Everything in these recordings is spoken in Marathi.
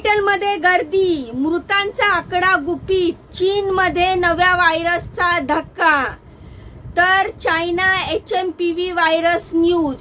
हॉस्पिटलमध्ये गर्दी मृतांचा आकडा गुपित चीनमध्ये नव्या व्हायरसचा धक्का. तर China H M P V virus news.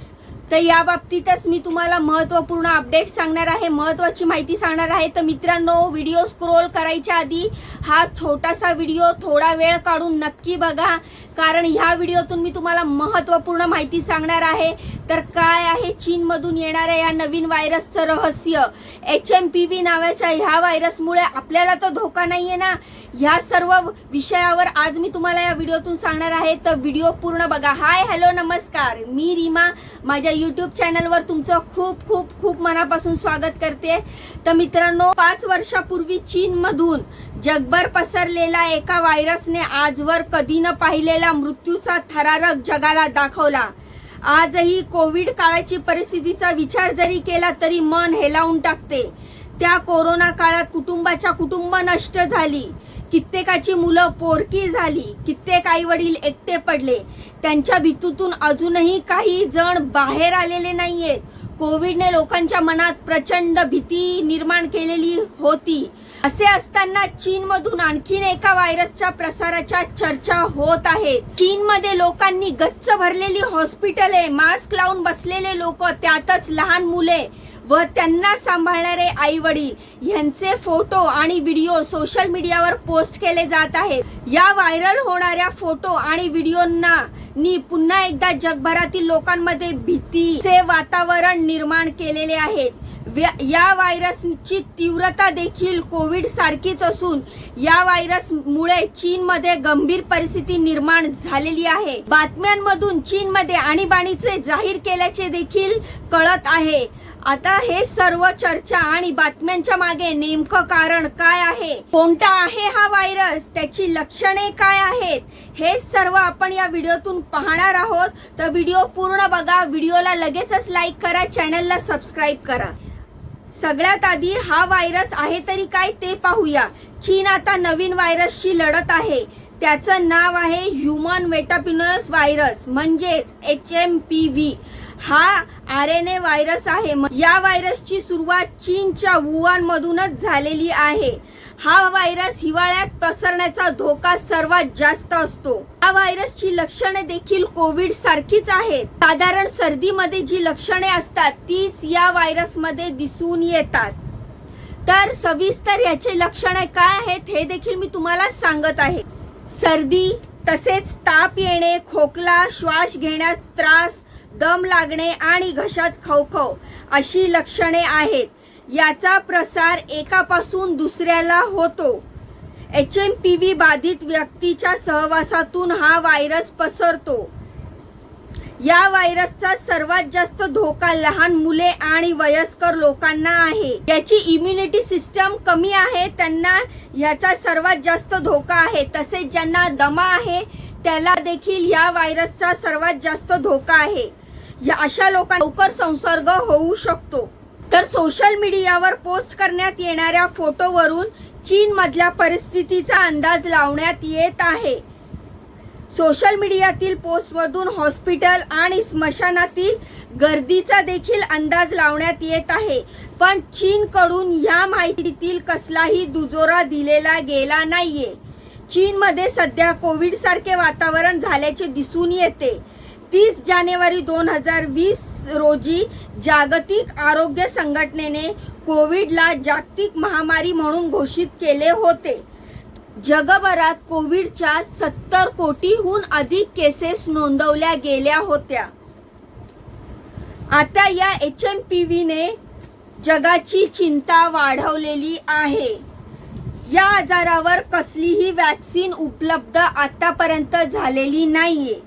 तर या बाबतीतच मी तुम्हाला महत्त्वपूर्ण अपडेट सांगणार आहे महत्त्वाची माहिती सांगणार आहे. तर मित्रांनो व्हिडिओ स्क्रोल करायच्या आधी हा छोटासा व्हिडिओ थोडा वेळ काढून नक्की बघा. कारण ह्या व्हिडिओतून मी तुम्हाला महत्त्वपूर्ण माहिती सांगणार आहे. तर काय आहे? चीनमधून येणाऱ्या या नवीन व्हायरसचं रहस्य. एच एम पी व्ही नावाच्या ह्या व्हायरसमुळे आपल्याला तो धोका नाही आहे ना. ह्या सर्व विषयावर आज मी तुम्हाला या व्हिडिओतून सांगणार आहे. तर व्हिडिओ पूर्ण बघा. हाय हॅलो नमस्कार. मी रीमा. माझ्या यूट्यूब चॅनलवर तुमचं खूप खूप खूप मनापासून स्वागत करते. तर मित्रांनो पाच वर्षापूर्वी चीनमधून जगभर पसरलेला एका व्हायरसने आजवर कधी न पाहिलेला मृत्यूचा थरारक जगाला दाखवला. आजही कोविड काळाची परिस्थितीचा विचार जरी केला तरी मन हेलावून टाकते. त्या कोरोना काळात कुटुंबाच्या कुटुंब नष्ट झाली. कित्येकाची मुलं पोरकी झाली. कित्येक आई वडील एकटे पडले. त्यांच्या भीतीतून अजूनही काही जण बाहेर आलेले नाहीयेत. कोविडने लोकांच्या मनात प्रचंड भीती निर्माण केलेली होती. असे असताना चीनमधून आणखीन एका व्हायरसच्या प्रसाराच्या चर्चा होत आहेत. चीनमध्ये लोकांनी गच्च भरलेली हॉस्पिटले मास्क लावून बसलेले लोक त्यातच लहान मुले. व त्यांना सांभाळणारे आई वडील यांचे फोटो आणि व्हिडिओ सोशल मीडियावर पोस्ट केले जात आहेत. या व्हायरल होणाऱ्या फोटो आणि व्हिडिओंना नी पुन्हा एकदा जगभरातील लोकांमध्ये भीतीचे वातावरण निर्माण केलेले आहेत. व्या- या व्हायरसची तीव्रता देखील कोविड सारखीच असून या व्हायरसमुळे चीनमध्ये गंभीर परिस्थिती निर्माण झालेली आहे. बातम्यांमधून चीनमध्ये आणीबाणीचे जाहीर केल्याचे देखील कळत आहे. आता हे सर्व चर्चा आणि बातम्यांच्या मागे नेमकं कारण काय आहे? कोणता आहे हा व्हायरस त्याची लक्षणे काय आहेत? हे सर्व आपण या व्हिडिओतून पाहणार आहोत. तर व्हिडिओ पूर्ण बघा. व्हिडिओला लगेचच लाईक करा. चॅनलला सबस्क्राईब करा. सगळ्यात आधी हा व्हायरस आहे तरी काय ते पाहूया. चीन आता नवीन व्हायरसशी लढत आहे. त्याचं नाव आहे ह्युमन मेटापिनोस व्हायरस म्हणजेच एच एम पी व्ही हा आर एन ए व्हायरस आहे. या व्हायरसची सुरुवात चीनच्या वुहान मधूनच झालेली आहे. हा व्हायरस हिवाळ्यात पसरण्याचा धोका सर्वात जास्त असतो. या व्हायरसची लक्षणे देखील कोविड सारखीच आहेत. साधारण सर्दीमध्ये जी लक्षणे असतात तीच या व्हायरसमध्ये दिसून येतात. तर सविस्तर याचे लक्षणे काय आहेत हे देखील मी तुम्हाला सांगत आहे. सर्दी तसेच ताप येणे खोकला श्वास घेण्यास त्रास दम लागणे आणि घशात खवखव अशी लक्षणे आहेत. याचा प्रसार एकापासून दुसऱ्याला होतो. एच एम पी व्ही बाधित व्यक्तीच्या सहवासातून हा व्हायरस पसरतो. या व्हायरसचा सर्वात जास्त धोका लहान मुले आणि वयस्कर लोकांना आहे. याची इम्युनिटी सिस्टम कमी आहे त्यांना ह्याचा सर्वात जास्त धोका आहे. तसेच ज्यांना दमा आहे त्याला देखील या व्हायरसचा सर्वात जास्त धोका आहे. या अशा लोकांना लवकर संसर्ग होऊ शकतो. तर सोशल मीडियावर पोस्ट करण्यात येणाऱ्या फोटोवरून चीनमधल्या परिस्थितीचा अंदाज लावण्यात येत आहे. सोशल मीडियातील पोस्टमधून हॉस्पिटल आणि स्मशानातील गर्दीचा देखील अंदाज लावण्यात येत आहे. पण चीनकडून या माहितीतील कसलाही दुजोरा दिलेला गेला नाहीये. चीनमध्ये सध्या कोविडसारखे वातावरण झाल्याचे दिसून येते. तीस जानेवारी दोन हजार वीस रोजी जागतिक आरोग्य संघटनेने कोविडला जागतिक महामारी म्हणून घोषित केले होते. जगभरात कोविडच्या सत्तर कोटीहून अधिक केसेस नोंदवल्या गेल्या होत्या. आता या एच एम पी व्हीने जगाची चिंता वाढवलेली आहे. या आजारावर कसलीही वॅक्सिन उपलब्ध आतापर्यंत झालेली नाहीये.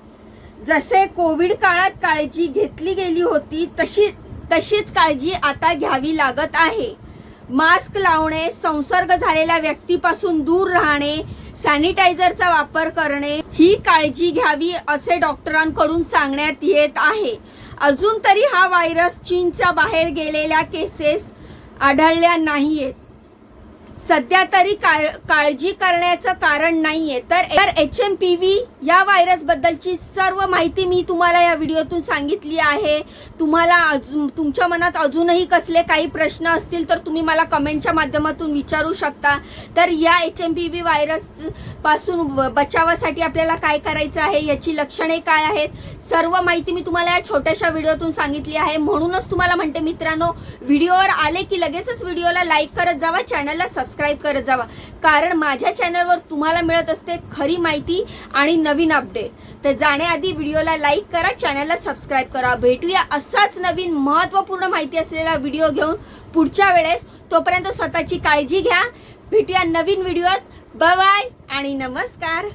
जसे कोविड काळात काळजी घेतली गेली होती तशी तशीच काळजी आता घ्यावी लागत आहे. मास्क लावणे संसर्ग झालेल्या व्यक्तीपासून दूर राहणे सॅनिटायझरचा वापर करणे ही काळजी घ्यावी असे डॉक्टरांकडून सांगण्यात येत आहे. अजून तरी हा व्हायरस चीनच्या बाहेर गेलेल्या केसेस आढळल्या नाहीयेत. सध्या तरी काळ- काळजी करण्याचं कारण नाहीये. तर एच एम पी व्ही या व्हायरस बद्दलची सर्व माहिती मी तुम्हाला या व्हिडिओतून सांगितली आहे. तुम्हाला अजून तुमच्या मनात अजूनही कसले काही प्रश्न असतील तर तुम्ही मला कमेंटच्या माध्यमातून विचारू शकता. तर या एच एम पी व्ही व्हायरसपासून ब- बचावासाठी आपल्याला काय करायचं आहे याची लक्षणे काय आहेत? सर्व माहिती मी तुम्हाला या छोट्याशा व्हिडिओतून सांगितली आहे. म्हणूनच तुम्हाला म्हणते मित्रांनो व्हिडिओवर आले की लगेचच व्हिडिओला लाईक करत जावा चॅनलला सबस्क्राईब करत जावा. कारण माझ्या चॅनलवर तुम्हाला मिळत असते खरी माहिती आणि नवीन अपडेट तर जाण्याआधी व्हिडिओला लाईक करा चॅनलला सबस्क्राईब करा. भेटूया असाच नवीन महत्त्वपूर्ण माहिती असलेला व्हिडिओ घेऊन पुढच्या वेळेस. तोपर्यंत स्वतःची काळजी घ्या. भेटूया नवीन व्हिडिओत बाय आणि नमस्कार.